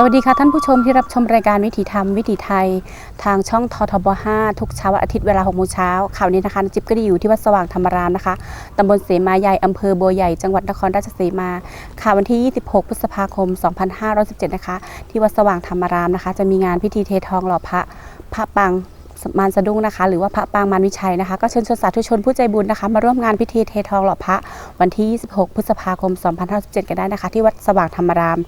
สวัสดีค่ะท่านผู้ชมที่รับชมรายการวิถีธรรมวิถีไทย ทางช่องททบ 5 ทุกเช้าอาทิตย์เวลา6โมงเช้าข่าวนี้นะคะจิ๊บก็ได้อยู่ที่วัดสว่างธรรมรามนะคะตำบลเสมาใหญ่อำเภอบัวใหญ่จังหวัดนครราชสีมาข่าววันที่ 26 พฤษภาคม 2517 นะคะ ที่วัดสว่างธรรมรามนะคะ จะมีงานพิธีเททองหล่อพระพระปัง มารสะดุ้งนะคะ หรือว่าพระปางมารวิชัยนะคะ ก็เชิญชวนสาธุชนผู้ใจบุญนะคะ มาร่วมงานพิธีเททองหล่อพระวันที่ 26 พฤษภาคม 2517กันได้นะคะ ที่วัดสว่างธรรมราม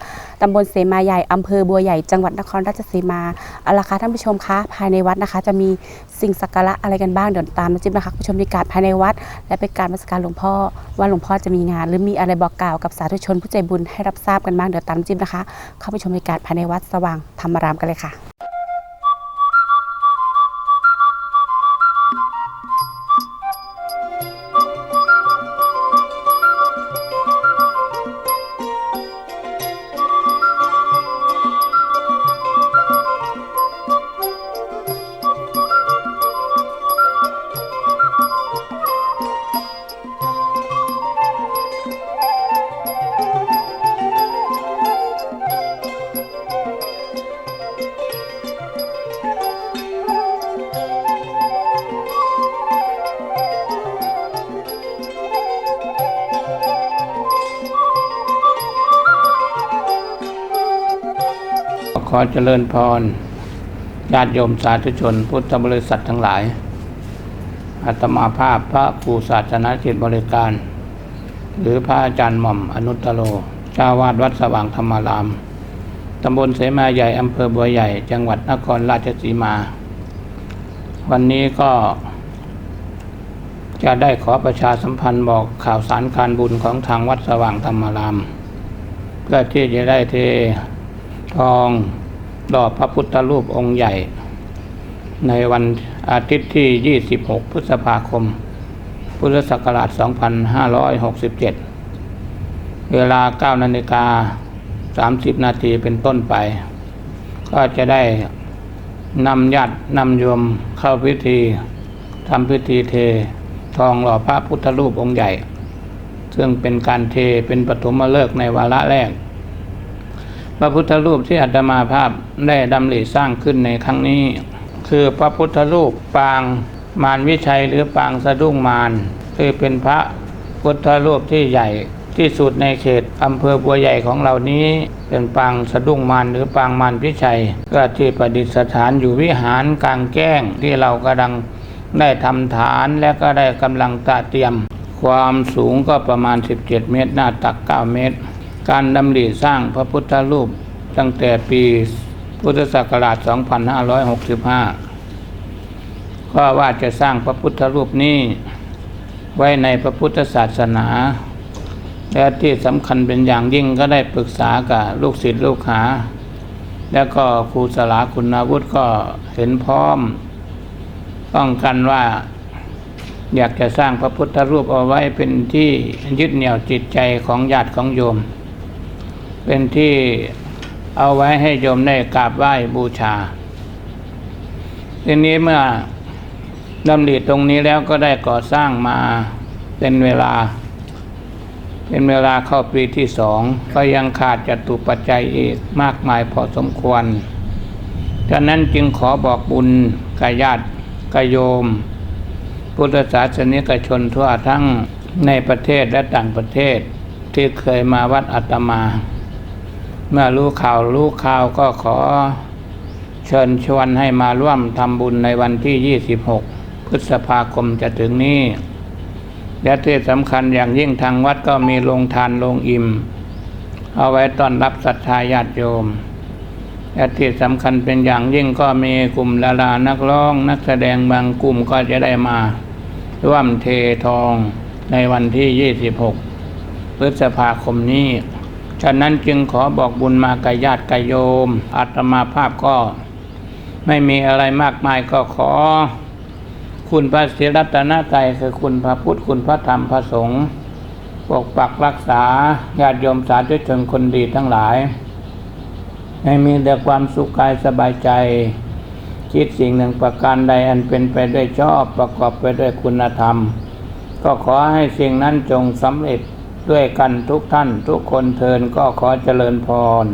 ตำบลเสมาใหญ่ อำเภอบัวใหญ่ จังหวัดนครราชสีมาเอาละค่ะท่านผู้ชมคะ ภายในวัดนะคะ จะมีสิ่งศักระอะไรกันบ้าง เดี๋ยวตามมาจิ้มนะคะผู้ชมในการภายในวัด และเป็นการมาสการหลวงพ่อ ว่าหลวงพ่อจะมีงาน หรือมีอะไรบอกกล่าวกับสาธุชนผู้ใจบุญให้รับทราบกันบ้าง เดี๋ยวตามจิ้มนะคะ เข้าไปชมในการภายในวัดสว่างธรรมรามกันเลยค่ะ ขอเจริญพร ญาติโยมสาธุชน พุทธบริษัททั้งหลายอาตมาภาพพระครูศาสนาจิตบริการ หรือพระอาจารย์หม่อมอนุตโลเจ้าวาดวัดสว่างธรรมาราม ตำบลเสมาใหญ่ อำเภอบัวใหญ่ จังหวัดนครราชสีมา วันนี้ก็จะได้ขอประชาสัมพันธ์บอกข่าวสารการบุญของทางวัดสว่างธรรมาราม เพื่อที่จะได้เท ทองดอพระพุทธรูปองค์ใหญ่ ในวันอาทิตย์ที่ 26 พฤษภาคม พุทธศักราช 2567 เวลา 9 นาฬิกา 30 นาทีเป็นต้นไป ก็จะได้นำญาตินำโยมเข้าพิธีทำพิธีเท ทองหล่อพระพุทธรูปองค์ใหญ่ ซึ่งเป็นการเทเป็นปฐมฤกษ์ในวาระแรก พระพุทธรูปที่อาตมาภาพได้ดำริสร้างขึ้นในครั้งนี้ คือพระพุทธรูปปางมารวิชัยหรือปางสะดุ้งมารคือเป็นพระพุทธรูปที่ใหญ่ที่สุดในเขตอำเภอบัวใหญ่ของเรานี้ เป็นปางสะดุ้งมารหรือปางมารวิชัย ก็ที่ประดิษฐานอยู่วิหารกลางแจ้งที่เรากำลังได้ทำฐานและก็ได้กำลังตระเตรียม ความสูงก็ประมาณ 17 เมตร หน้าตัก 9 เมตร การดำริสร้างพระพุทธรูปตั้งแต่ปีพุทธศักราช 2565 ก็ว่าจะสร้างพระพุทธรูปนี้ไว้ในพระพุทธศาสนา และที่สำคัญเป็นอย่างยิ่งก็ได้ปรึกษากับลูกศิษย์ลูกหา แล้วก็ครูสลาคุณาวุธก็เห็นพร้อม ต้องกันว่าอยากจะสร้างพระพุทธรูปเอาไว้เป็นที่ยึดเหนี่ยวจิตใจของญาติของโยม เป็นที่เอาไว้ให้โยมได้กราบไหว้บูชา ทีนี้เมื่อดำริตรงนี้แล้วก็ได้ก่อสร้างมาเป็นเวลา เป็นเวลาเข้าปีที่สอง ก็ยังขาดจตุปัจจัยอีกมากมายพอสมควรฉะนั้นจึงขอบอกบุญกับญาติกโยม พุทธศาสนิกชนทั่วทั้งในประเทศและต่างประเทศที่เคยมาวัดอาตมา เมื่อรู้ข่าวรู้ข่าวก็ขอเชิญชวนให้มาร่วมทำบุญในวันที่ 26 พฤษภาคมจะถึงนี้ และที่สำคัญอย่างยิ่งทางวัดก็มีโรงทานโรงอิ่ม เอาไว้ต้อนรับศรัทธาญาติโยมและที่สำคัญเป็นอย่างยิ่งก็มีกลุ่มดารานักร้อง นักแสดงบางกลุ่มก็จะได้มา ร่วมเททองในวันที่ 26 พฤษภาคมนี้ ฉะนั้นจึงขอบอกบุญมากับญาติกับโยมอาตมาภาพก็ ไม่มีอะไรมากมายก็ขอ คุณพระศรีรัตนตรคือคุณพระพุทธคุณพระธรรมพระสงฆ์ปกปักรักษาญาติโยมสาธุชนคนดีทั้งหลาย ให้มีแต่ความสุขกายสบายใจ คิดสิ่งหนึ่งประการใดอันเป็นไปด้วยชอบประกอบไปด้วยคุณธรรม ก็ขอให้สิ่งนั้นจงสำเร็จ ด้วยกันทุกท่านทุกคนเทินก็ขอเจริญพร